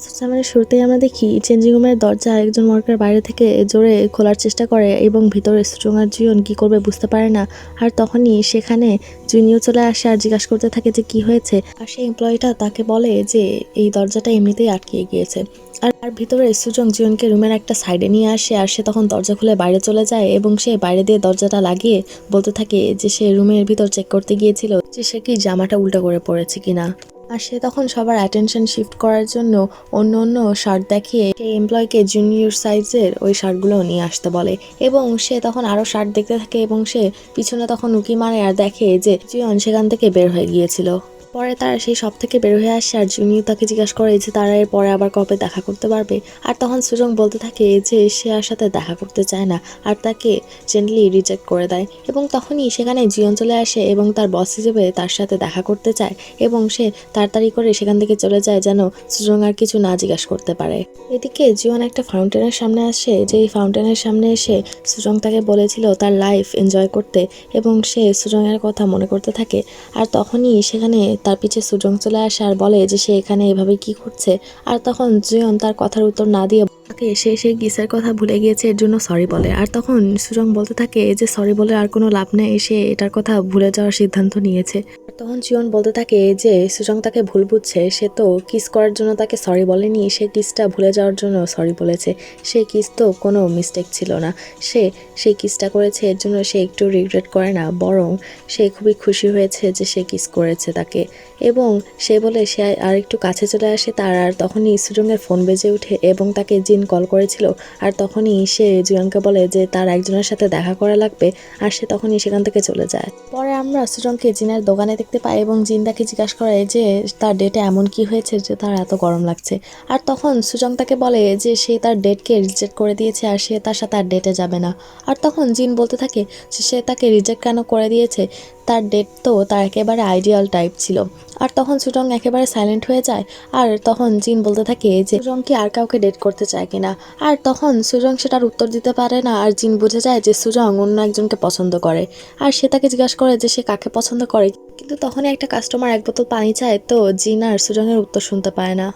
Episode সেভেনের শুরুতেই আমরা দেখি, চেঞ্জিং রুমের দরজা একজন ওয়ার্কার বাইরে থেকে জোরে খোলার চেষ্টা করে এবং ভিতরে সুজং আর জিয়ন কি করবে বুঝতে পারে না। আর তখনই সেখানে জুনিও চলে আসে আর জিজ্ঞাসা করতে থাকে যে কি হয়েছে। আর সেই এমপ্লয়িটা তাকে বলে যে এই দরজাটা এমনিতেই আটকে গিয়েছে। আর আর ভিতরে সুজং জিয়নকে রুমের একটা সাইডে নিয়ে আসে আর সে তখন দরজা খুলে বাইরে চলে যায় এবং সে বাইরে দিয়ে দরজাটা লাগিয়ে বলতে থাকে যে সে রুমের ভিতর চেক করতে গিয়েছিল যে সে কি জামাটা উল্টো করে পড়েছে কিনা। আর সে তখন সবার অ্যাটেনশন শিফট করার জন্য অন্য অন্য শার্ট দেখিয়ে সেই এমপ্লয়কে জুনিয়র সাইজের ওই শার্টগুলো নিয়ে আসতে বলে। এবং সে তখন আরও শার্ট দেখতে থাকে এবং সে পিছনে তখন উকি মারে আর দেখে যে জিয়ন সেখান থেকে বের হয়ে গিয়েছিল। পরে তারা সেই সব থেকে বের হয়ে আসে আর জুনিও তাকে জিজ্ঞাসা করে যে তারা এর পরে আবার কবে দেখা করতে পারবে। আর তখন সুজং বলতে থাকে যে সে আর সাথে দেখা করতে চায় না আর তাকে জেন্টলি রিজেক্ট করে দেয় এবং তখনই সেখানে জিয়ন চলে আসে এবং তার বস হিসেবে তার সাথে দেখা করতে চায় এবং সে তাড়াতাড়ি করে সেখান থেকে চলে যায় যেন সুজং আর কিছু না জিজ্ঞাসা করতে পারে। এদিকে জিওন একটা ফাউন্টেনের সামনে আসে, যেই ফাউন্টেনের সামনে এসে সুজং তাকে বলেছিল তার লাইফ এনজয় করতে এবং সে সুজংয়ের কথা মনে করতে থাকে। আর তখনই সেখানে তার পিছে সুজং চলে আসে আর বলে যে সে এখানে এভাবে কি করছে আর তখন জুয়ন তার কথার উত্তর না দিয়ে তাকে সে সেই গিসের কথা ভুলে গিয়েছে, এর জন্য সরি বলে। আর তখন সুজং বলতে থাকে যে সরি বলে আর কোনো লাভ নেই, সে এটার কথা ভুলে যাওয়ার সিদ্ধান্ত নিয়েছে। তখন জিয়ন বলতে থাকে যে সুজং তাকে ভুল বুঝছে, সে তো কিস করার জন্য তাকে সরি বলেনি, সে কিসটা ভুলে যাওয়ার জন্য সরি বলেছে। সেই কিস তো কোনো মিস্টেক ছিল না। সে সেই কিসটা করেছে, এর জন্য সে একটু রিগ্রেট করে না, বরং সে খুবই খুশি হয়েছে যে সে কিস করেছে তাকে। এবং সে বলে সে আর একটু কাছে চলে আসে তার, আর তখনই সুজংয়ের ফোন বেজে ওঠে এবং তাকে জিন কল করেছিল, আর তখনই সে জিয়নকে বলে যে তার একজনের সাথে দেখা করা লাগবে, আর সে তখনই সেখান থেকে চলে যায়। পরে আমরা সুজংকে জিনের দোকানে দেখতে পাই এবং জিন তাকে জিজ্ঞাসা করে যে তার ডেটে এমন কি হয়েছে যে তার এত গরম লাগছে। আর তখন সুজং তাকে বলে যে সে তার ডেটকে রিজেক্ট করে দিয়েছে, আর সে তার সাথে আর ডেটে যাবে না। আর তখন জিন বলতে থাকে যে সে তাকে রিজেক্ট কেন করে দিয়েছে, তার ডেট তো তার একেবারে আইডিয়াল টাইপ ছিল। আর তখন সুজং একেবারে সাইলেন্ট হয়ে যায়, আর তখন জিন বলতে থাকে যে সুজং কি আর কাউকে ডেট করতে চায় কিনা। আর তখন সুজং সেটার উত্তর দিতে পারে না, আর জিন বুঝে যায় যে সুজং অন্য একজনকে পছন্দ করে। আর সে তাকে জিজ্ঞাসা করে যে সে কাকে পছন্দ করে। কিন্তু তখনই একটা কাস্টমার এক বোতল পানি চায়, তো জিন আর সুজংয়ের উত্তর শুনতে পায় না।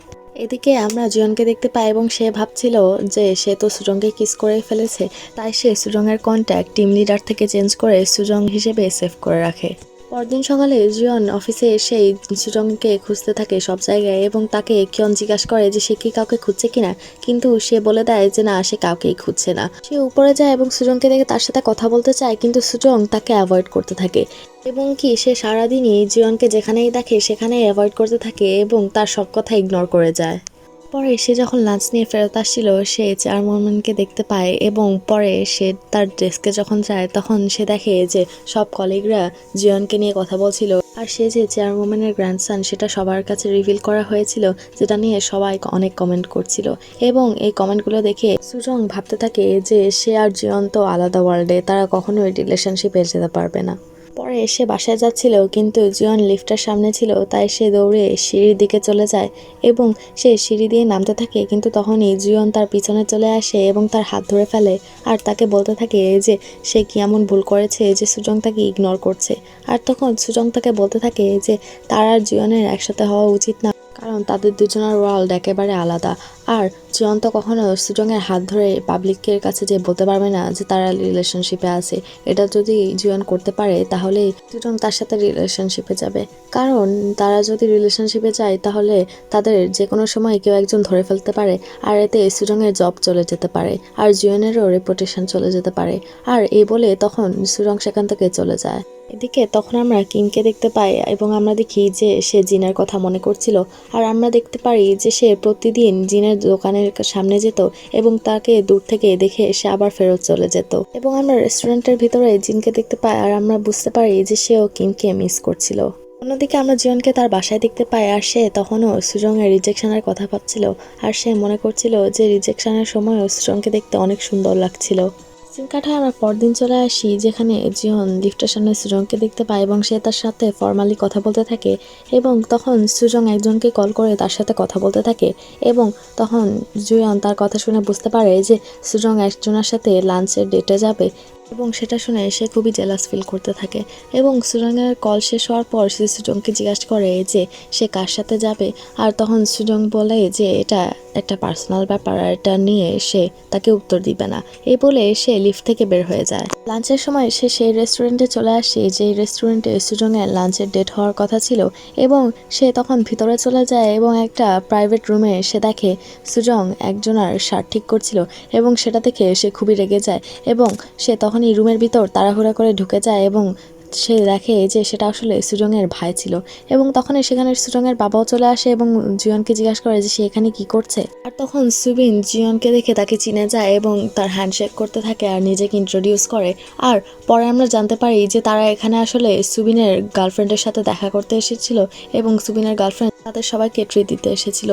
এদিকে আমরা জিয়নকে দেখতে পাই এবং সে ভাবছিল যে সে তো সুজংকে কিস করে ফেলেছে, তাই সে সুজংয়ের কন্ট্যাক্ট টিম লিডার থেকে চেঞ্জ করে সুজং হিসেবে সেভ করে রাখে। পরদিন সকালে জিয়ন অফিসে এসে সুজংকে খুঁজতে থাকে সব জায়গায় এবং তাকে কিয়ন জিজ্ঞাসা করে যে সে কি কাউকে খুঁজছে কিনা। কিন্তু সে বলে দেয় যে, না, সে কাউকেই খুঁজছে না। সে উপরে যায় এবং সুজংকে দেখে তার সাথে কথা বলতে চায়, কিন্তু সুজং তাকে অ্যাভয়েড করতে থাকে। এবং কি, সে সারাদিনই জিয়নকে যেখানেই দেখে সেখানেই অ্যাভয়েড করতে থাকে এবং তার সব কথা ইগনোর করে যায়। পরে সে যখন লাঞ্চ নিয়ে ফেরত আসছিল, সে চেয়ারম্যানকে দেখতে পায় এবং পরে সে তার ডেস্কে যখন যায়, তখন সে দেখে যে সব কলিগরা জিয়নকে নিয়ে কথা বলছিল। আর সে যে চেয়ারম্যানের গ্র্যান্ডসান সেটা সবার কাছে রিভিল করা হয়েছিল, যেটা নিয়ে সবাই অনেক কমেন্ট করছিল। এবং এই কমেন্টগুলো দেখে সুজং ভাবতে থাকে যে সে আর জিয়ন তো আলাদা ওয়ার্ল্ডে তারা কখনোই রিলেশনশিপে যেতে পারবে না। পরে এসে বাসায় যাচ্ছিল কিন্তু জিয়ন লিফটের সামনে ছিল, তাই সে দৌড়ে সিঁড়ির দিকে চলে যায় এবং সে সিঁড়ি দিয়ে নামতে থাকে, কিন্তু তখনই জিয়ন তার পিছনে চলে আসে এবং তার হাত ধরে ফেলে আর তাকে বলতে থাকে যে, সে কি এমন ভুল করেছে যে সুজং তাকে ইগনোর করছে? আর তখন সুজং তাকে বলতে থাকে যে, তার আর জিয়নের একসাথে হওয়া উচিত না। কারণ তাদের দুজনের ওয়ার্ল্ড একেবারে আলাদা। আর জিয়ন তো কখনো সুজংয়ের হাত ধরে পাবলিকের কাছে যে বলতে পারবে না যে তারা রিলেশনশিপে আছে, এটা যদি জিয়ন করতে পারে, তাহলে সুজং তার সাথে রিলেশনশিপে যাবে। কারণ তারা যদি রিলেশনশিপে যায়, তাহলে তাদের যে কোনো সময় কেউ একজন ধরে ফেলতে পারে, আর এতে সুজংয়ের জব চলে যেতে পারে, আর জিয়নেরও রেপুটেশন চলে যেতে পারে। আর এই বলে তখন সুজং সেখান থেকে চলে যায়। এদিকে তখন আমরা কিমকে দেখতে পাই এবং আমরা দেখি যে সে জিনের কথা মনে করছিল। আর আমরা দেখতে পারি যে সে প্রতিদিন জিনের দোকানের সামনে যেত এবং তাকে দূর থেকে দেখে সে আবার ফেরত চলে যেত। এবং আমরা রেস্টুরেন্টের ভিতরে জিনকে দেখতে পাই আর আমরা বুঝতে পারি যে সেও কিমকে মিস করছিল। অন্যদিকে আমরা জিয়নকে তার বাসায় দেখতে পাই আর সে তখনও সুজংয়ের রিজেকশনের কথা ভাবছিল। আর সে মনে করছিল যে রিজেকশনের সময়ও সুজংকে দেখতে অনেক সুন্দর লাগছিল। সিন কাঠায় আমরা পরদিন চলে আসি, যেখানে জিয়ন লিফটের সামনে সুজংকে দেখতে পায় এবং সে তার সাথে ফর্মালি কথা বলতে থাকে এবং তখন সুজং একজনকে কল করে তার সাথে কথা বলতে থাকে এবং তখন জুয়ন তার কথা শুনে বুঝতে পারে যে সুজং একজনের সাথে লাঞ্চের ডেটে যাবে এবং সেটা শুনে সে খুবই জেলাস ফিল করতে থাকে এবং সুজংয়ের কল শেষ হওয়ার পর সে সুজংকে জিজ্ঞাসা করে যে সে কার সাথে যাবে? আর তখন সুজং বলে যে এটা একটা পার্সোনাল ব্যাপার আর এটা নিয়ে সে তাকে উত্তর দিবে না। এই বলে সে লিফট থেকে বের হয়ে যায়। লাঞ্চের সময় সে সেই রেস্টুরেন্টে চলে আসে যে রেস্টুরেন্টে সুজংয়ের লাঞ্চের ডেট হওয়ার কথা ছিল এবং সে তখন ভিতরে চলে যায় এবং একটা প্রাইভেট রুমে সে দেখে সুজং একজনার শার্ট ঠিক করছিল এবং সেটা দেখে সে খুবই রেগে যায় এবং সে তখনই রুমের ভিতর তাড়াহুড়া করে ঢুকে যায় এবং সে দেখে যে সেটা আসলে সুজংয়ের ভাই ছিল এবং তখনই সেখানে সুজংয়ের বাবাও চলে আসে এবং জিয়নকে জিজ্ঞাসা করে যে সে এখানে কি করছে। আর তখন সুবিন জিয়নকে দেখে তাকে চিনে যায় এবং তার হ্যান্ডশেক করতে থাকে আর নিজেকে ইন্ট্রোডিউস করে। আর পরে আমরা জানতে পারি যে তারা এখানে আসলে সুবিনের গার্লফ্রেন্ডের সাথে দেখা করতে এসেছিল এবং সুবিনের গার্লফ্রেন্ড তাদের সবাইকে ট্রিট দিতে এসেছিল।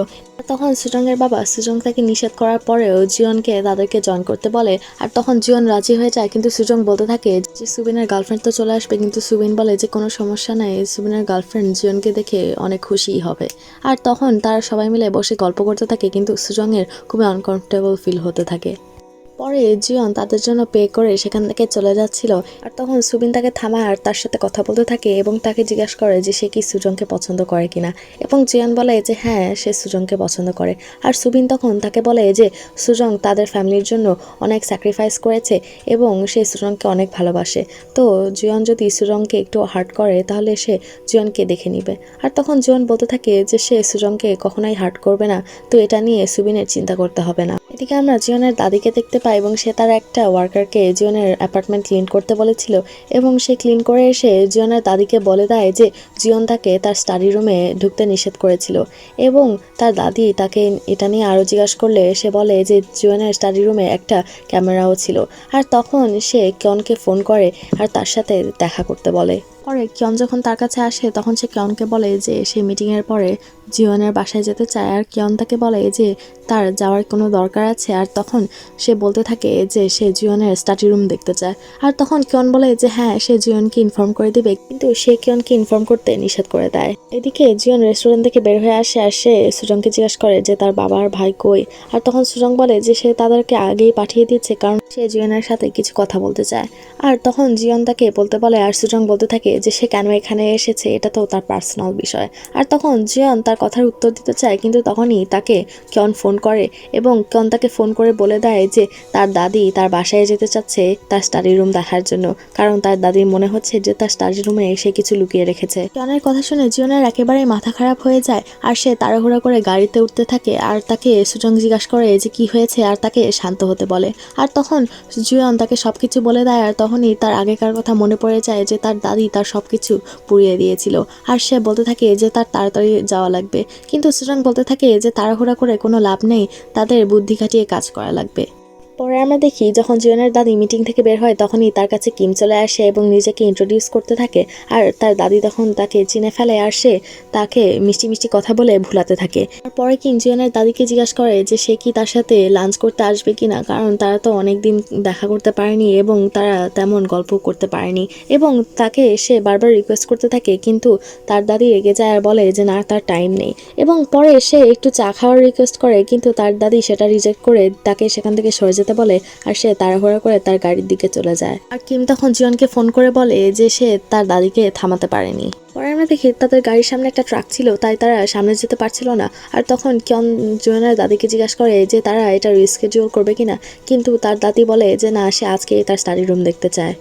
তখন সুজংয়ের বাবা সুজং তাকে নিষেধ করার পরেও জিয়নকে তাদেরকে জয়েন করতে বলে। আর তখন জিয়ন রাজি হয়ে যায়, কিন্তু সুজং বলতে থাকে যে সুবিনের গার্লফ্রেন্ড তো চলে আসবে, কিন্তু সুবিন বলে যে, কোনো সমস্যা নাই, সুবিনের গার্লফ্রেন্ড জিয়নকে দেখে অনেক খুশিই হবে। আর তখন তারা সবাই মিলে বসে গল্প করতে থাকে, কিন্তু সুজংয়ের খুবই আনকমফোর্টেবল ফিল হতে থাকে। পরে জিয়ন তাদের জন্য পে করে সেখান থেকে চলে যাচ্ছিল। আর তখন সুবিন তাকে থামায় আর তার সাথে কথা বলতে থাকে এবং তাকে জিজ্ঞাসা করে যে সে কি সুজনকে পছন্দ করে কিনা। এবং জিয়ন বলে যে হ্যাঁ সে সুজনকে পছন্দ করে। আর সুবিন তখন তাকে বলে যে সুজং তাদের ফ্যামিলির জন্য অনেক স্যাক্রিফাইস করেছে এবং সে সুজনকে অনেক ভালোবাসে। তো জিয়ন যদি সুজংকে একটু হার্ট করে, তাহলে সে জিয়নকে দেখে নিবে। আর তখন জিয়ন বলতে থাকে যে সে সুজংকে কখনোই হার্ট করবে না। তো এটা নিয়ে সুবিনের চিন্তা করতে হবে না। এদিকে আমরা জিয়নের দাদিকে দেখতে পাই এবং সে তার একটা ওয়ার্কারকে জিয়নের অ্যাপার্টমেন্ট ক্লিন করতে বলেছিল এবং সে ক্লিন করে এসে জিয়নের দাদিকে বলে দেয় যে জিওন তাকে তার স্টাডি রুমে ঢুকতে নিষেধ করেছিল এবং তার দাদি তাকে এটা নিয়ে আরও জিজ্ঞাসা করলে সে বলে যে জিওনের স্টাডি রুমে একটা ক্যামেরাও ছিল। আর তখন সে কিয়নকে ফোন করে আর তার সাথে দেখা করতে বলে। পরে কিয়ন যখন তার কাছে আসে, তখন সে কিয়নকে বলে যে সে মিটিংয়ের পরে জিওনের বাসায় যেতে চায়। আর কিয়ন তাকে বলে যে তার যাওয়ার কোনো দরকার আছে। আর তখন সে বলতে থাকে যে সে জিওনের স্টাডি রুম দেখতে চায়। আর তখন কিয়ন বলে যে হ্যাঁ সে জিওনকে ইনফর্ম করে দিবে। কিন্তু সে কিয়নকে ইনফর্ম করতে নিষেধ করে দেয়। এদিকে জিওন রেস্টুরেন্ট থেকে বের হয়ে আসে আর সে সুজংকে জিজ্ঞাসা করে যে তার বাবার ভাই কই? আর তখন সুজং বলে যে সে তাদেরকে আগেই পাঠিয়ে দিচ্ছে, কারণ সে জিওনের সাথে কিছু কথা বলতে চায়। আর তখন জিওন তাকে বলতে বলে, আর সুজং বলতে থাকে যে সে কেন এখানে এসেছে, এটা তো তার পার্সোনাল বিষয়। আর তখন জিয়ন তার কথার উত্তর দিতে চায়, কিন্তু তখনই তাকে কিয়ন ফোন করে এবং কিয়ন তাকে ফোন করে বলে দেয় যে তার দাদি তার বাসায় যেতে চাচ্ছে তার স্টাডি রুম দেখার জন্য। কারণ তার দাদির মনে হচ্ছে যে তার স্টাডি রুমে সে কিছু লুকিয়ে রেখেছে। কিয়নের কথা শুনে জিয়নের একেবারেই মাথা খারাপ হয়ে যায় আর সে তাড়াহুড়া করে গাড়িতে উঠতে থাকে আর তাকে সুজং জিজ্ঞাসা করে যে কি হয়েছে আর তাকে শান্ত হতে বলে। আর তখন জিয়ন তাকে সবকিছু বলে দেয় আর তখনই তার আগেকার কথা মনে পড়ে যায় যে তার দাদি তার সবকিছু পুড়িয়ে দিয়েছিল। আর সে বলতে থাকে যে তার তাড়াতাড়ি যাওয়া লাগবে। কিন্তু সুজং বলতে থাকে যে তাড়াহুড়া করে কোনো লাভ নেই, তাদের বুদ্ধি খাটিয়ে কাজ করা লাগবে। পরে আমরা দেখি যখন জিয়নের দাদি মিটিং থেকে বের হয়, তখনই তার কাছে কিম চলে আসে এবং নিজেকে ইন্ট্রোডিউস করতে থাকে। আর তার দাদি তখন তাকে চিনে ফেলে আর সে তাকে মিষ্টি মিষ্টি কথা বলে ভুলাতে থাকে। পরে কিম জিয়নের দাদিকে জিজ্ঞাসা করে যে সে কি তার সাথে লাঞ্চ করতে আসবে কি না কারণ তারা তো অনেক দিন দেখা করতে পারেনি এবং তারা তেমন গল্প করতে পারেনি। এবং তাকে সে বারবার রিকোয়েস্ট করতে থাকে, কিন্তু তার দাদি রেগে যায় আর বলে যে না, তার টাইম নেই। এবং পরে সে একটু চা খাওয়ার রিকোয়েস্ট করে, কিন্তু তার দাদি সেটা রিজেক্ট করে তাকে সেখান থেকে সরে যেতে বলে আর সে তাড়াহুড়া করে তার গাড়ির দিকে চলে যায়। আর কিম তখন জিয়নকে ফোন করে বলে যে সে তার দাদিকে থামাতে পারেনি। পরে আমরা দেখি তাদের গাড়ির সামনে একটা ট্রাক ছিল, তাই তারা সামনে যেতে পারছিল না। আর তখন কিয়ন জোয়ানের দাদিকে জিজ্ঞাসা করে যে তারা এটা রিস্কেডিউল করবে কিনা, কিন্তু তার দাদি বলে যে না, সে আজকে তার স্টাডি রুম দেখতে চায়।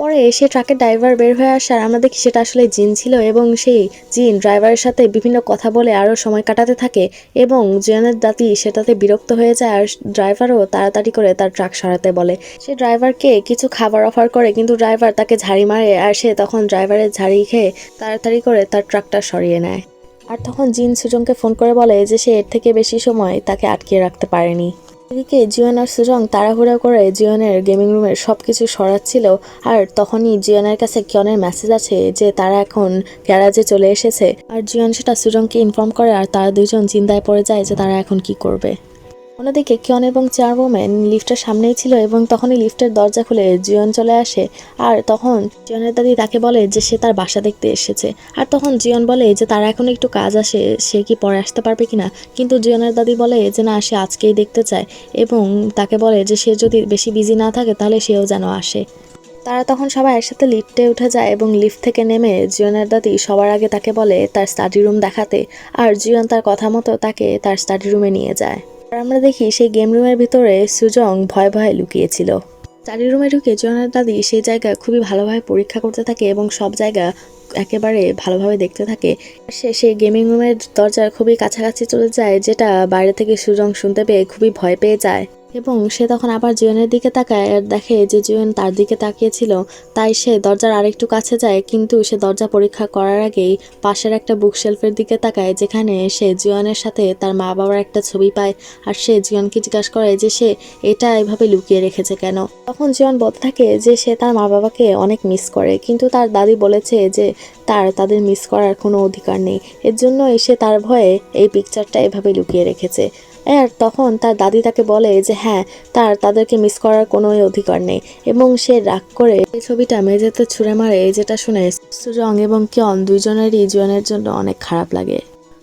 পরে সে ট্রাকের ড্রাইভার বের হয়ে আসার আমরা দেখি সেটা আসলে জিন ছিল এবং সেই জিন ড্রাইভারের সাথে বিভিন্ন কথা বলে আরও সময় কাটাতে থাকে এবং জিয়ানের দাদি সেটাতে বিরক্ত হয়ে যায় আর ড্রাইভারও তাড়াতাড়ি করে তার ট্রাক সরাতে বলে। সে ড্রাইভারকে কিছু খাবার অফার করে কিন্তু ড্রাইভার তাকে ঝাড়ি মারে আর সে তখন ড্রাইভারের ঝাড়ি খেয়ে তাড়াতাড়ি করে তার ট্রাকটা সরিয়ে নেয়। আর তখন জিন সুজনকে ফোন করে বলে যে সে এর থেকে বেশি সময় তাকে আটকিয়ে রাখতে পারেনি। এদিকে জিওন আর সুজং তাড়াহুড়া করে জিওনের গেমিং রুমের সব কিছু সরাচ্ছিল, আর তখনই জিওনের কাছে কিয়নের মেসেজ আছে যে তারা এখন গ্যারাজে চলে এসেছে। আর জিওন সেটা সুজংকে ইনফর্ম করে, আর তারা দুজন চিন্তায় পড়ে যায় যে তারা এখন কি করবে। অন্যদিকে কিয়ন এবং চার ওমেন লিফটের সামনেই ছিল এবং তখনই লিফটের দরজা খুলে জিয়ন চলে আসে। আর তখন জিয়নের দাদি তাকে বলে যে সে তার বাসা দেখতে এসেছে। আর তখন জিয়ন বলে যে তার এখন একটু কাজ আসে, সে কি পরে আসতে পারবে কিনা? কিন্তু জিয়নের দাদি বলে যে না, সে আজকেই দেখতে চায় এবং তাকে বলে যে সে যদি বেশি বিজি না থাকে তাহলে সেও যেন আসে। তারা তখন সবাই একসাথে লিফটে উঠে যায় এবং লিফট থেকে নেমে জিয়নের দাদি সবার আগে তাকে বলে তার স্টাডি রুম দেখাতে। আর জিয়ন তার কথা মতো তাকে তার স্টাডি রুমে নিয়ে যায়। আর আমরা দেখি সেই গেম রুমের ভিতরে সুজং ভয় ভয়ে লুকিয়েছিল। চারি রুমে ঢুকে জিয়নের দাদি সেই জায়গা খুবই ভালোভাবে পরীক্ষা করতে থাকে এবং সব জায়গা একেবারে ভালোভাবে দেখতে থাকে। সে সেই গেমিং রুমের দরজা খুবই কাছাকাছি চলে যায়, যেটা বাইরে থেকে সুজং শুনতে পেয়ে খুবই ভয় পেয়ে যায়। এবং সে তখন আবার জিয়নের দিকে তাকায়, আর দেখে যে জিয়ন তার দিকে তাকিয়েছিল, তাই সে দরজার আরেকটু কাছে যায়, কিন্তু সে দরজা পরীক্ষা করার আগেই পাশের একটা বুকশেলফের দিকে তাকায়, যেখানে সে জিয়নের সাথে তার মা বাবার একটা ছবি পায়, আর সে জিয়নকে জিজ্ঞাসা করে যে সে এটা এভাবে লুকিয়ে রেখেছে কেন? তখন জিয়ন বলতে থাকে যে সে তার মা বাবাকে অনেক মিস করে, কিন্তু তার দাদি বলেছে যে তার, তাদের মিস করার কোনো অধিকার নেই। এর জন্য সে তার ভয়ে এই পিকচারটা এভাবে লুকিয়ে রেখেছে। আর তখন তার দাদি তাকে বলে যে হ্যাঁ তার, তাদেরকে মিস করার কোনো অধিকার নেই। এবং সে রাগ করে এই ছবিটা মেঝেতে ছুঁড়ে মারে যেটা শুনে সুজং এবং কিয়ন দুইজনেরই জীবনের জন্য অনেক খারাপ লাগে।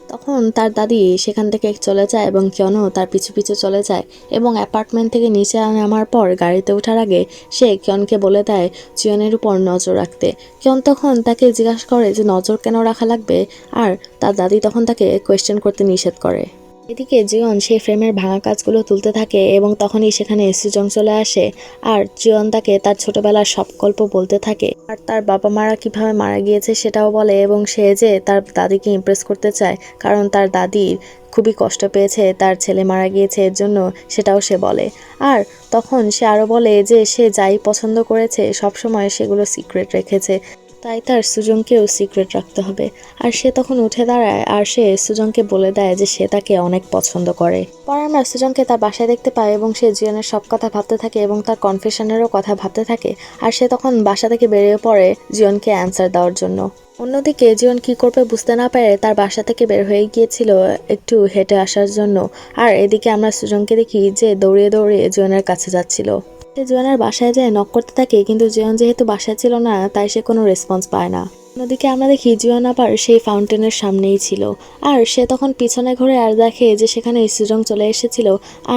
তখন তার দাদি সেখান থেকে চলে যায় এবং কিয়নও তার পিছু পিছু চলে যায় এবং অ্যাপার্টমেন্ট থেকে নিচে নামার পর গাড়িতে ওঠার আগে সে কিয়নকে বলে দেয় জিয়নের উপর নজর রাখতে। কিয়ন তখন তাকে জিজ্ঞাসা করে যে, নজর কেন রাখা লাগবে? আর তার দাদি তখন তাকে কোয়েশ্চেন করতে নিষেধ করে। এদিকে জিয়ন সেই ফ্রেমের ভাঙা কাজগুলো তুলতে থাকে এবং তখনই সেখানে সুজং চলে আসে। আর জিয়ন তাকে তার ছোটবেলার সব গল্প বলতে থাকে। আর তার বাবা মারা কীভাবে মারা গিয়েছে সেটাও বলে এবং সে যে তার দাদিকে ইমপ্রেস করতে চায়, কারণ তার দাদির খুবই কষ্ট পেয়েছে, তার ছেলে মারা গিয়েছে এর জন্য সেটাও সে বলে। আর তখন সে আরও বলে যে সে যাই পছন্দ করেছে সবসময় সেগুলো সিক্রেট রেখেছে। তাই তার সুজনকেও সিক্রেট রাখতে হবে। আর সে তখন উঠে দাঁড়ায়, আর সে সুজনকে বলে দেয় যে সে তাকে অনেক পছন্দ করে। পরে আমরা সুজনকে তার বাসায় দেখতে পাই এবং সে জিয়নের সব কথা ভাবতে থাকে এবং তার কনফেশনেরও কথা ভাবতে থাকে। আর সে তখন বাসা থেকে বেরিয়ে পড়ে জিয়নকে অ্যান্সার দেওয়ার জন্য। অন্যদিকে জিয়ন কি করবে বুঝতে না পারে তার বাসা থেকে বের হয়ে গিয়েছিল একটু হেঁটে আসার জন্য। আর এদিকে আমরা সুজনকে দেখি যে দৌড়িয়ে দৌড়িয়ে জিয়নের কাছে যাচ্ছিল। জোয়ানের বাসায় যায় নক করতে থাকে, কিন্তু জিয়ন যেহেতু বাসায় ছিল না, তাই সে কোনো রেসপন্স পায় না। অন্যদিকে আমরা দেখি জিয়ন আবার সেই ফাউন্টেনের সামনেই ছিল। আর সে তখন পিছনে ঘুরে আর দেখে যে সেখানে সুজং চলে এসেছিল।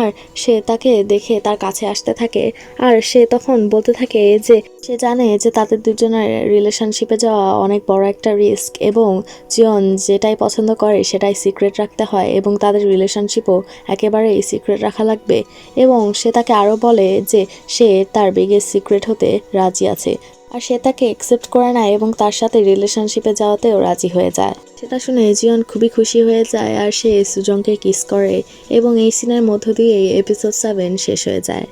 আর সে তাকে দেখে তার কাছে আসতে থাকে। আর সে তখন বলতে থাকে যে, সে জানে যে তাদের দুজনের রিলেশনশিপে যাওয়া অনেক বড় একটা রিস্ক এবং জিয়ন যেটাই পছন্দ করে সেটাই সিক্রেট রাখতে হয় এবং তাদের রিলেশনশিপও একেবারেই সিক্রেট রাখা লাগবে। এবং সে তাকে আরও বলে যে, সে তার বিগেস্ট সিক্রেট হতে রাজি আছে। আর সে তাকে অ্যাকসেপ্ট করে নেয় এবং তার সাথে রিলেশনশিপে যাওয়াতেও রাজি হয়ে যায়। সেটা শুনে জিয়ন খুবই খুশি হয়ে যায় আর সে সুজংকে কিস করে এবং এই সিনের মধ্য দিয়ে এপিসোড সেভেন শেষ হয়ে যায়।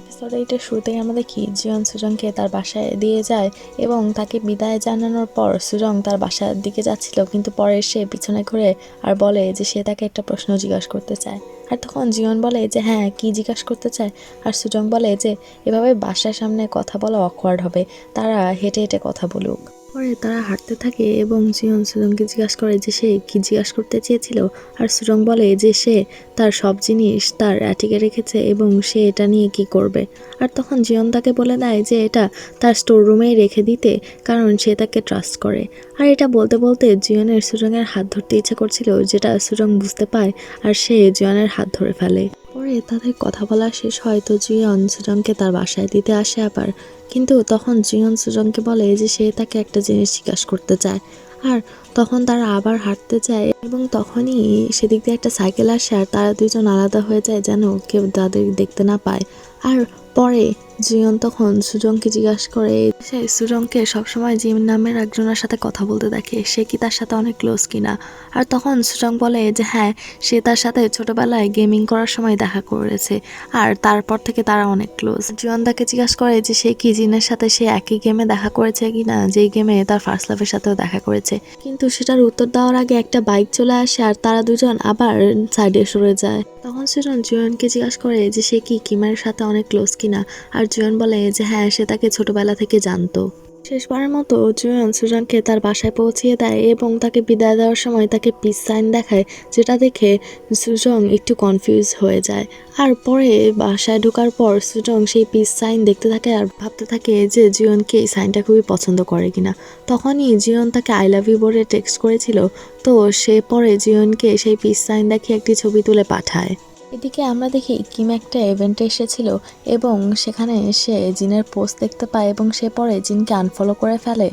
এপিসোড এইটের শুরুতেই আমরা দেখি জিয়ন সুজংকে তার বাসায় দিয়ে যায় এবং তাকে বিদায় জানানোর পর সুজং তার বাসার দিকে যাচ্ছিল, কিন্তু পরে সে পিছনে ঘুরে আর বলে যে সে তাকে একটা প্রশ্ন জিজ্ঞাসা করতে চায়। আর তখন জিয়ন বলে যে হ্যাঁ কি জিজ্ঞাসা করতে চায়? আর সুজং বলে যে, এভাবে বাসার সামনে কথা বলা অকওয়ার্ড হবে। তারা হেঁটে হেঁটে কথা বলুক। পরে তারা হাঁটতে থাকে এবং জিয়ন সুজংকে জিজ্ঞাসা করে যে সে কি জিজ্ঞাসা করতে চেয়েছিল? আর সুজং বলে যে সে তার সব জিনিস তার অ্যাটিকে রেখেছে এবং সে এটা নিয়ে কি করবে। আর তখন জিয়ন তাকে বলে দেয় যে এটা তার স্টোর রুমেই রেখে দিতে, কারণ সে তাকে ট্রাস্ট করে। আর এটা বলতে বলতে জিয়নের সুজংয়ের হাত ধরতে ইচ্ছে করছিল, যেটা সুজং বুঝতে পায়, আর সে জিয়নের হাত ধরে ফেলে। পরে তাদের কথা বলা শেষ হয় তো জিয়ন সুজনকে তার বাসায় দিতে আসে আবার। কিন্তু তখন জিয়ন সুজনকে বলে যে সে তাকে একটা জিনিস জিজ্ঞাসা করতে চায়। আর তখন তারা আবার হাঁটতে যায় এবং তখনই সেদিক দিয়ে একটা সাইকেল আসে আর তারা দুজন আলাদা হয়ে যায় যেন কেউ তাদের দেখতে না পায়। আর পরে জিয়ন তখন সুজংকে জিজ্ঞাসা করে সে সুজংকে সবসময় জিম নামের একজনের সাথে কথা বলতে দেখে, সে কি তার সাথে অনেক ক্লোজ কিনা? আর তখন সুজং বলে যে হ্যাঁ সে তার সাথে ছোটবেলায় গেমিং করার সময় দেখা করেছে, আর তারপর থেকে তারা অনেক ক্লোজ জিয়ন তাকে জিজ্ঞাসা করে যে, সে কি জিনের সাথে, সে একই গেমে দেখা করেছে কিনা? যেই গেমে তার ফার্স্ট লাভের সাথেও দেখা করেছে। কিন্তু সেটার উত্তর দেওয়ার আগে একটা বাইক চলে আসে, আর তারা দুজন আবার সাইডে সরে যায়। তখন সুজন জিয়নকে জিজ্ঞাসা করে যে, সে কি কিমার সাথে অনেক ক্লোজ কিনা? আর জুয়ন বলে যে হ্যাঁ সে তাকে ছোটবেলা থেকে জানতো। শেষবারের মতো জুয়ন সুজনকে তার বাসায় পৌঁছিয়ে দেয় এবং তাকে বিদায় দেওয়ার সময় তাকে পিস সাইন দেখায়, যেটা দেখে সুজং একটু কনফিউজ হয়ে যায়। আর পরে বাসায় ঢোকার পর সুজং সেই পিস সাইন দেখতে থাকে আর ভাবতে থাকে যে, জিয়নকে এই সাইনটা খুবই পছন্দ করে কিনা। তখনই জিয়ন তাকে আই লাভ ইউ বলে টেক্সট করেছিল। তো সে পরে জিয়নকে সেই পিস সাইন দেখে একটি ছবি তুলে পাঠায়। এদিকে আমরা দেখি কিম একটা ইভেন্টে এসেছিল এবং সেখানে সে জিনের পোস্ট দেখতে পায় এবং সে পরে জিনকে আনফলো করে ফেলে।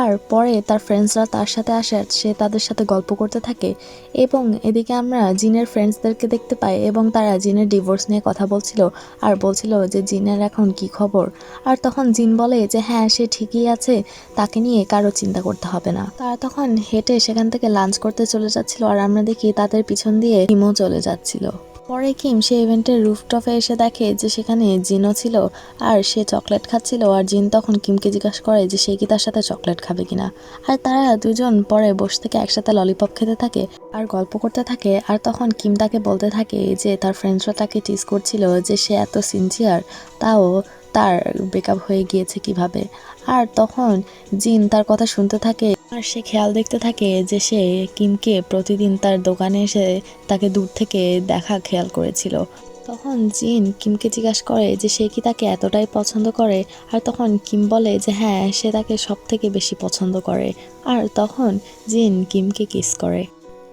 আর পরে তার ফ্রেন্ডসরা তার সাথে আসে, সে তাদের সাথে গল্প করতে থাকে এবং এদিকে আমরা জিনের ফ্রেন্ডসদেরকে দেখতে পাই এবং তারা জিনের ডিভোর্স নিয়ে কথা বলছিল আর বলছিল যে জিনের এখন কি খবর? আর তখন জিন বলে যে হ্যাঁ সে ঠিকই আছে, তাকে নিয়ে কারও চিন্তা করতে হবে না। তারা তখন হেঁটে সেখান থেকে লাঞ্চ করতে চলে যাচ্ছিল আর আমরা দেখি তাদের পিছন দিয়ে কিমও চলে যাচ্ছিল। পরে কিম সে ইভেন্টের রুফটপে এসে দেখে যে সেখানে জিনও ছিল আর সে চকলেট খাচ্ছিল আর জিন তখন কিমকে জিজ্ঞাসা করে যে সে কি তার সাথে চকলেট খাবে কিনা। আর তারা দুজন পরে বসে থেকে একসাথে ললিপপ খেতে থাকে আর গল্প করতে থাকে আর তখন কিম তাকে বলতে থাকে যে তার ফ্রেন্ডসরা তাকে টিজ করছিল যে সে এত সিনসিয়ার, তাও তার ব্রেকআপ হয়ে গিয়েছে কীভাবে। আর তখন জিন তার কথা শুনতে থাকে আর সে খেয়াল দেখতে থাকে যে সে কিমকে প্রতিদিন তার দোকানে এসে তাকে দূর থেকে দেখা খেয়াল করেছিল। তখন জিন কিমকে জিজ্ঞাসা করে যে সে কি তাকে এতটাই পছন্দ করে? আর তখন কিম বলে যে হ্যাঁ সে তাকে সব থেকে বেশি পছন্দ করে। আর তখন জিন কিমকে কিস করে।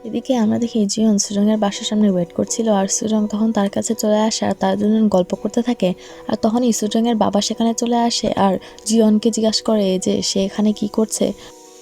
এদিকে আমরা দেখি জিয়ন সুরঙ্গের বাসার সামনে ওয়েট করছিল আর সুরং তখন তার কাছে চলে আসে আর তার দুজন গল্প করতে থাকে। আর তখনই সুরঙ্গের বাবা সেখানে চলে আসে আর জিয়নকে জিজ্ঞাসা করে যে সে এখানে কি করছে।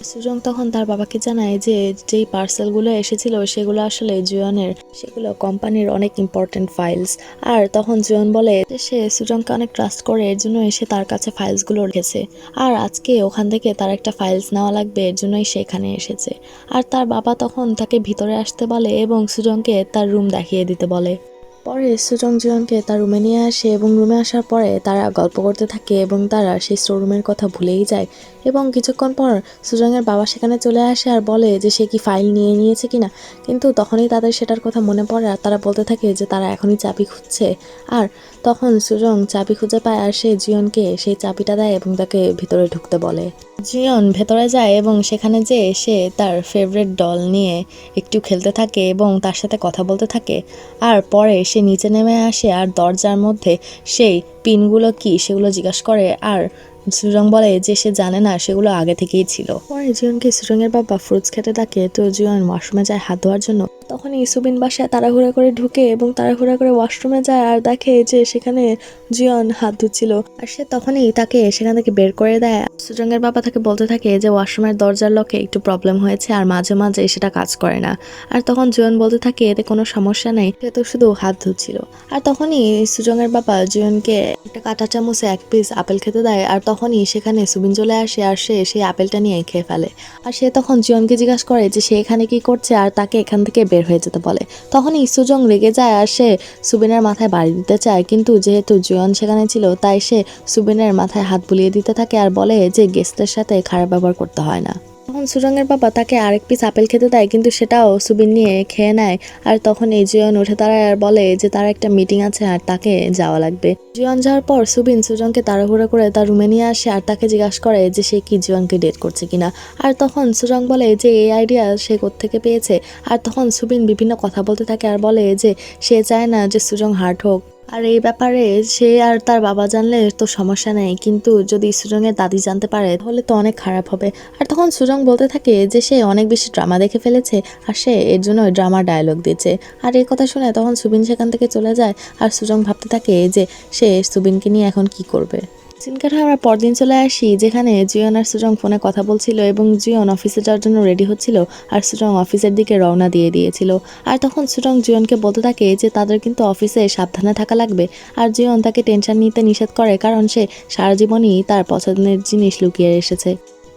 সুজং তখন তার বাবাকে জানায় যে, যেই পার্সেলগুলো এসেছিল, সেগুলো আসলে জুয়নের, সেগুলো কোম্পানির অনেক ইম্পর্টেন্ট ফাইলস আর তখন জুয়ন বলে সে সুজংকে অনেক ট্রাস্ট করে, এর জন্য এসে তার কাছে ফাইলসগুলো রেখেছে। আর আজকে ওখান থেকে তার একটা ফাইলস নেওয়া লাগবে, এর জন্যই সে এখানে এসেছে। আর তার বাবা তখন তাকে ভিতরে আসতে বলে এবং সুজংকে তার রুম দেখিয়ে দিতে বলে। পরে সুজং জিয়নকে তার রুমে নিয়ে আসে এবং রুমে আসার পরে তারা গল্প করতে থাকে এবং তারা সেই স্টোররুমের কথা ভুলেই যায়। এবং কিছুক্ষণ পর সুজংয়ের বাবা সেখানে চলে আসে আর বলে যে সে কি ফাইল নিয়ে নিয়েছে কিনা। কিন্তু তখনই তাদের সেটার কথা মনে পড়ে আর তারা বলতে থাকে যে তারা এখনই চাবি খুঁজছে। আর তখন সুজং চাবি খুঁজে পায় আর সে জিয়নকে সেই চাবিটা দেয় এবং তাকে ভিতরে ঢুকতে বলে। জিয়ন ভেতরে যায় এবং সেখানে যে সে তার ফেভারিট ডল নিয়ে একটু খেলতে থাকে এবং তার সাথে কথা বলতে থাকে। আর পরে সে নিচে নেমে আসে আর দরজার মধ্যে সেই পিনগুলো কি সেগুলো জিজ্ঞাসা করে। আর সুরং বলে যে সে জানে না, সেগুলো আগে থেকেই ছিল। পরে জিয়নকে সুরঙ্গের বাবা ফ্রুটস খেতে থাকে তো জিয়ন ওয়াশরুমে যায় হাত ধোয়ার জন্য। তখন ইসুবিন বাসায় তাড়াহুড়া করে ঢুকে এবং তাড়াহুড়া করে ওয়াশরুমে যায় আর দেখে যে সেখানে জিয়ন হাত ধুচ্ছিল। আর সে তখনই তাকে সেখান থেকে বের করে দেয়। সুজঙ্গের বাবা তাকে বলতে থাকে যে ওয়াশরুমের দরজার লকে একটু প্রবলেম হয়েছে আর মাঝে মাঝে সেটা কাজ করে না। আর তখন জুয়ন বলতে থাকে, এতে কোনো সমস্যা নেই, সে তো শুধু হাত ধুচ্ছিল। আর তখনই সুজঙ্গের বাবা জুয়নকে একটা কাঁটা চামচে এক পিস আপেল খেতে দেয়। আর তখনই সেখানে সুবিন চলে আসে আর সে সেই আপেলটা নিয়ে খেয়ে ফেলে। আর সে তখন জিয়নকে জিজ্ঞাসা করে যে সে এখানে কি করছে আর তাকে এখান থেকে বের হয়ে যেতে বলে। তখনই সুজং রেগে যায় আর সে সুবিনের মাথায় বাড়ি দিতে চায়। কিন্তু যেহেতু জিয়ন সেখানে ছিল, তাই সে সুবিনের মাথায় হাত বুলিয়ে দিতে থাকে আর বলে যে গেস্টের সাথে খারাপ ব্যবহার করতে হয় না। তখন সুরঙ্গের বাবা তাকে আরেক পিস আপেল খেতে দেয়, কিন্তু সেটাও সুবিন নিয়ে খেয়ে নেয়। আর তখন এই জিয়ন উঠে দাঁড়ায় আর বলে যে তার একটা মিটিং আছে আর তাকে যাওয়া লাগবে। জিয়ন যাওয়ার পর সুবিন সুজনকে তাড়াহুড়ো করে তার রুমে নিয়ে আসে আর তাকে জিজ্ঞাসা করে যে সে কি জিয়নকে ডেট করছে কিনা। আর তখন সুজং বলে যে এই আইডিয়া সে থেকে পেয়েছে। আর তখন সুবিন বিভিন্ন কথা বলতে থাকে আর বলে যে সে চায় না যে সুজং হার্ট হোক। আর এই ব্যাপারে সে আর তার বাবা জানলে তো সমস্যা নেই। কিন্তু যদি সুজংয়ের দাদি জানতে পারে, তাহলে তো অনেক খারাপ হবে। আর তখন সুজং বলতে থাকে যে সে অনেক বেশি ড্রামা দেখে ফেলেছে আর সে এর জন্য ড্রামার ডায়লগ দিচ্ছে আর এই কথা শুনে তখন সুবিন সেখান থেকে চলে যায় আর সুজং ভাবতে থাকে যে সে সুবিনকে নিয়ে এখন কি করবে। সিনকাঠা আমরা পরদিন চলে আসি, যেখানে জিয়ন আর সুজং ফোনে কথা বলছিল এবং জিয়ন অফিসে যাওয়ার জন্য রেডি হচ্ছিল আর সুজং অফিসের দিকে রওনা দিয়ে দিয়েছিল। আর তখন সুজং জিয়নকে বলতে থাকে যে তাদের কিন্তু অফিসে সাবধানে থাকা লাগবে আর জিয়ন তাকে টেনশন নিতে নিষেধ করে কারণ সে সারা জীবনই তার পছন্দের জিনিস লুকিয়ে এসেছে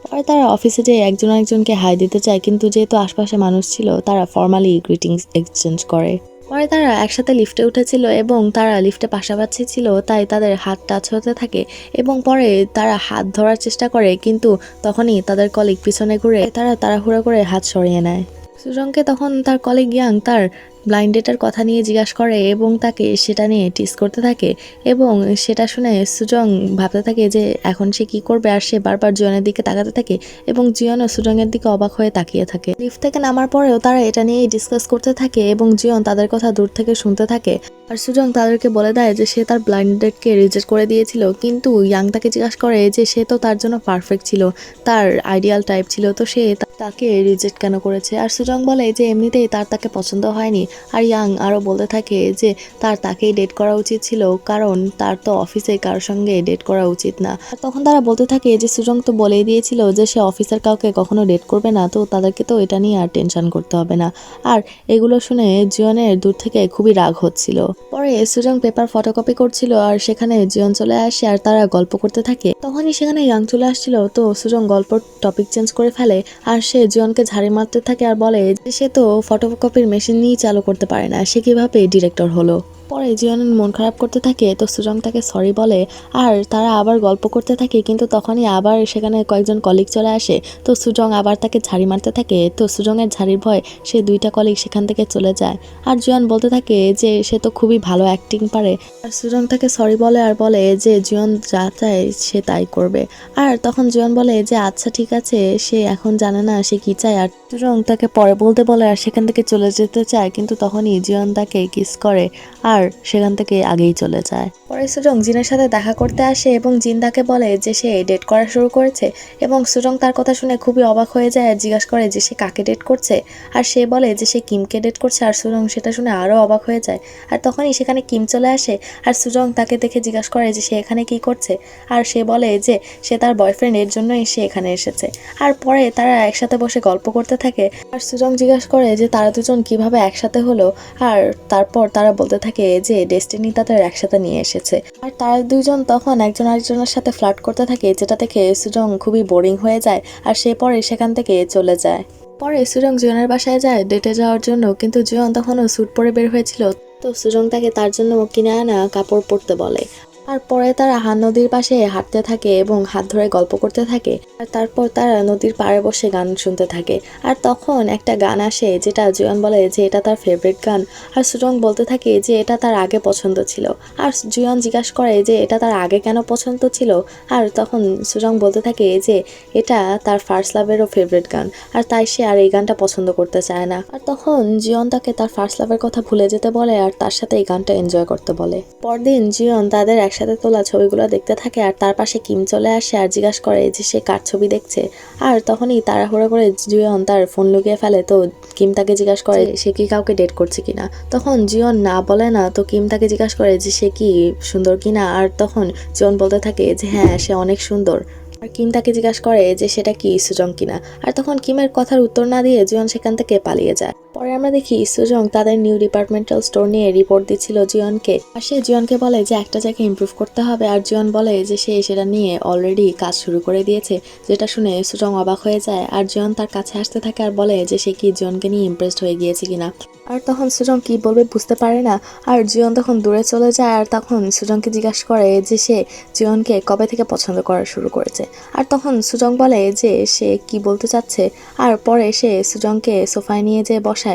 পরে তারা অফিসে যেয়ে একজন একজনকে হাই দিতে চায়, কিন্তু যেহেতু আশপাশে মানুষ ছিল, তারা ফর্মালি গ্রিটিংস এক্সচেঞ্জ করে। পরে তারা একসাথে লিফটে উঠেছিল এবং তারা লিফটে পাশাপাশি ছিল, তাই তাদের হাত টাচ হতে থাকে এবং পরে তারা হাত ধরার চেষ্টা করে, কিন্তু তখনই তাদের কলিগ পিছনে ঘুরে তারা তাড়াহুড়ো করে হাত সরিয়ে নেয়। সুজংকে তখন তার কলিগ ইয়াং তার ব্লাইন্ড ডেটার কথা নিয়ে জিজ্ঞাসা করে এবং তাকে সেটা নিয়ে টিস করতে থাকে এবং সেটা শুনে সুজং ভাবতে থাকে যে এখন সে কি করবে আর সে বারবার জিয়নের দিকে তাকাতে থাকে এবং জিয়নও সুজংয়ের দিকে অবাক হয়ে তাকিয়ে থাকে। লিফট থেকে নামার পরেও তারা এটা নিয়েই ডিসকাস করতে থাকে এবং জিয়ন তাদের কথা দূর থেকে শুনতে থাকে আর সুজং তাদেরকে বলে দেয় যে সে তার ব্লাইন্ড ডেটকে রিজেক্ট করে দিয়েছিল কিন্তু ইয়াং তাকে জিজ্ঞাসা করে যে সে তো তার জন্য পারফেক্ট ছিল, তার আইডিয়াল টাইপ ছিল, তো সে তাকে রিজেক্ট কেন করেছে? আর সুজং বলে যে এমনিতেই তার তাকে পছন্দ হয়নি আর ইয়াং আরও বলতে থাকে যে তার তাকেই ডেট করা উচিত ছিল, কারণ তার তো অফিসে কারোর সঙ্গে ডেট করা উচিত না। তখন তারা বলতে থাকে যে সুজং তো বলেই দিয়েছিল যে সে অফিসের কাউকে কখনো ডেট করবে না, তো তাদেরকে তো এটা নিয়ে আর টেনশন করতে হবে না। আর এগুলো শুনে জিয়নের দূর থেকে খুবই রাগ হচ্ছিল। পরে সুজং পেপার ফটোকপি করছিল আর সেখানে জিয়ন চলে আসে আর তারা গল্প করতে থাকে। তখনই সেখানে ইয়াং চলে আসছিল, তো সুজং গল্প টপিক চেঞ্জ করে ফেলে আর সে জিয়নকে ঝাড়ি মারতে থাকে আর বলে যে সে তো ফটোকপির মেশিন নিয়েই চালু করতে পারে না। সে কীভাবে ডিরেক্টর হলো? পরে জিয়ন মন খারাপ করতে থাকে, তো সুজং তাকে সরি বলে, আর তারা আবার গল্প করতে থাকে, কিন্তু তখনই আবার সেখানে কয়েকজন কলিগ চলে আসে, তো সুজং আবার তাকে ঝাড়ি মারতে থাকে, তো সুজংয়ের ঝাড়ির ভয় সে দুইটা কলিগ সেখান থেকে চলে যায়। আর জিয়ন বলতে থাকে যে সে তো খুবই ভালো অ্যাক্টিং পারে। আর সুজং তাকে সরি বলে আর বলে যে জিয়ন যা চায় সে তাই করবে। আর তখন জিয়ন বলে যে আচ্ছা ঠিক আছে, সে এখন জানে না সে কি চায়। আর সুজং তাকে পরে বলতে বলে আর সেখান থেকে চলে যেতে চায়, কিন্তু তখনই জিয়ন তাকে কিস করে। আর সেখান থেকে আগেই চলে যায়। পরে সুজং জিনের সাথে দেখা করতে আসে এবং জিন তাকে বলে যে সে ডেট করা শুরু করেছে এবং সুজং তার কথা শুনে খুবই অবাক হয়ে যায় আর জিজ্ঞাসা করে যে সে কাকে ডেট করছে? আর সে বলে যে সে কিমকে ডেট করছে আর সুজং সেটা শুনে আরও অবাক হয়ে যায়। আর তখনই সেখানে কিম চলে আসে আর সুজং তাকে দেখে জিজ্ঞাসা করে যে সে এখানে কি করছে? আর সে বলে যে সে তার বয়ফ্রেন্ড এর জন্যই সে এখানে এসেছে। আর পরে তারা একসাথে বসে গল্প করতে থাকে। আর সুজং জিজ্ঞাসা করে যে তারা দুজন কীভাবে একসাথে হলো? আর তারপর তারা বলতে থাকে যে ডেস্টিনি তাদের একসাথে নিয়ে এসেছে। আর তারা দুজন তখন একজন আরেকজনের সাথে ফ্লার্ট করতে থাকে, যেটা থেকে সুজং খুবই বোরিং হয়ে যায়, আর সে পরে সেখান থেকে চলে যায়। পরে সুজং জুয়নের বাসায় যায় ডেটে যাওয়ার জন্য, কিন্তু জুয়ন তখনও স্যুট পরে বের হয়েছিল। তো সুজং তাকে তার জন্য কিনে আনা কাপড় পরতে বলে। আর পরে তারা হান নদীর পাশে হাঁটতে থাকে এবং হাত ধরে গল্প করতে থাকে। আর তারপর তারা নদীর পাড়ে বসে গান শুনতে থাকে। আর তখন একটা গান আসে যেটা জুয়ান বলে যে এটা তার ফেভারিট গান। আর সুজং বলতে থাকে যে এটা তার আগে পছন্দ ছিল। আর জুয়ান জিজ্ঞাসা করে যে এটা তার আগে কেন পছন্দ ছিল? আর তখন সুজং বলতে থাকে যে এটা তার ফার্স্ট লাভেরও ফেভারিট গান। আর তাই সে আর এই গানটা পছন্দ করতে চায় না। আর তখন জিয়ন তাকে তার ফার্স্ট লাভের কথা ভুলে যেতে বলে আর তার সাথে এই গানটা এনজয় করতে বলে। পরদিন জিয়ন তাদের একসাথে তোলা ছবিগুলো দেখতে থাকে আর তার পাশে কিম চলে আসে আর জিজ্ঞাসা করে যে সে কার ছবি দেখছে? আর তখনই তাড়াহুড়ো করে জিয়ন তার ফোন লুকিয়ে ফেলে। তো কিম তাকে জিজ্ঞাসা করে সে কি কাউকে ডেট করছে কিনা? তখন জিয়ন না বলে না তো কিম তাকে জিজ্ঞাসা করে যে সে কি সুন্দর কিনা? আর তখন জিয়ন বলতে থাকে যে হ্যাঁ সে অনেক সুন্দর। আর কিম তাকে জিজ্ঞাসা করে যে সেটা কি সুজং কিনা? আর তখন কিমের কথার উত্তর না দিয়ে জিয়ন সেখান থেকে পালিয়ে যায়। পরে আমরা দেখি সুজং তাদের নিউ ডিপার্টমেন্টাল স্টোর নিয়ে রিপোর্ট দিচ্ছিল জিয়নকে। আর সে জিয়নকে বলে যে একটা জায়গায় ইমপ্রুভ করতে হবে আর জিয়ন বলে যে সে সেটা নিয়ে অলরেডি কাজ শুরু করে দিয়েছে, যেটা শুনে সুজং অবাক হয়ে যায় আর জিয়ন তার কাছে আসতে থাকে আর বলে যে সে কি জিয়নকে নিয়ে ইমপ্রেসড হয়ে গিয়েছে কিনা। আর তখন সুজং কি বলবে বুঝতে পারে না, আর জিয়ন তখন দূরে চলে যায় আর তখন সুজংকে জিজ্ঞাসা করে যে সে জিয়নকে কবে থেকে পছন্দ করা শুরু করেছে। আর তখন সুজং বলে যে সে কি বলতে চাচ্ছে, আর পরে সে সুজংকে সোফায় নিয়ে যেয়ে বসায়।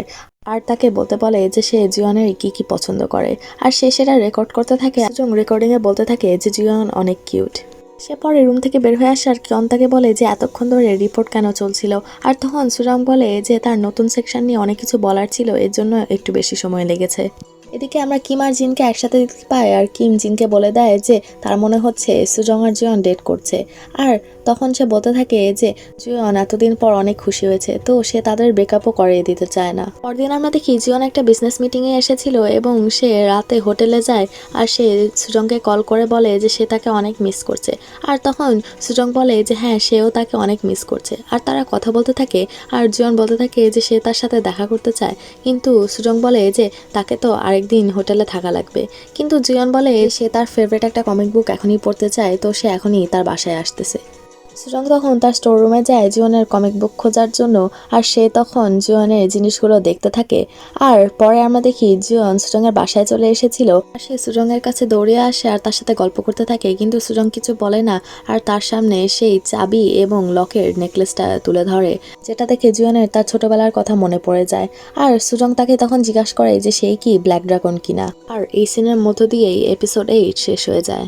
আর তাকে বলতে বলে যে সে জিয়নের কি কি পছন্দ করে। আর সে সেটা রেকর্ড করতে থাকে। সুজং রেকর্ডিংয়ে বলতে থাকে যে জিয়ন অনেক কিউট সে পরে রুম থেকে বের হয়ে আসার কিয়ন তাকে বলে যে এতক্ষণ ধরে রিপোর্ট কেন চলছিল? আর তখন সুজং বলে যে তার নতুন সেকশন নিয়ে অনেক কিছু বলার ছিল, এর জন্য একটু বেশি সময় লেগেছে। এদিকে আমরা কিম আর জিনকে একসাথে দেখতে পাই, আর কিম জিনকে বলে দেয় যে তার মনে হচ্ছে সুজং আর জিয়ন ডেট করছে। আর তখন সে বলতে থাকে যে, জিয়ন, এতদিন পর অনেক খুশি হয়েছে। তো সে তাদের ব্রেকআপও করিয়ে দিতে চায় না। পরদিন আমরা দেখি জিওন একটা বিজনেস মিটিংয়ে এসেছিল এবং সে রাতে হোটেলে যায় আর সে সুজংকে কল করে বলে যে, সে তাকে অনেক মিস করছে। আর তখন সুজং বলে যে হ্যাঁ সেও তাকে অনেক মিস করছে। আর তারা কথা বলতে থাকে আর জিয়ন বলতে থাকে যে, সে তার সাথে দেখা করতে চায়। কিন্তু সুজং বলে যে, তাকে তো আরেকদিন হোটেলে থাকা লাগবে। কিন্তু জিয়ন বলে, সে তার ফেভারিট একটা কমিক বুক এখনই পড়তে চায়, তো সে এখনই তার বাসায় আসতেছে। সুজং তখন তার স্টোর রুমে যায় জিওনের কমিক বুক খোঁজার জন্য, আর সে তখন জিওনের জিনিসগুলো দেখতে থাকে। আর পরে আমরা দেখি জিওন সুজংয়ের বাসায় চলে এসেছিল। আর সে সুজংয়ের কাছে দৌড়ে আসে আর তার সাথে গল্প করতে থাকে, কিন্তু সুজং কিছু বলে না। আর তার সামনে সেই চাবি এবং লকের নেকলেসটা তুলে ধরে, যেটা দেখে জিওনের তার ছোটবেলার কথা মনে পড়ে যায়। আর সুজং তাকে তখন জিজ্ঞাসা করে যে সেই কি ব্ল্যাক ড্রাগন কিনা? আর এই সিনের মধ্য দিয়েই এপিসোড এইট শেষ হয়ে যায়।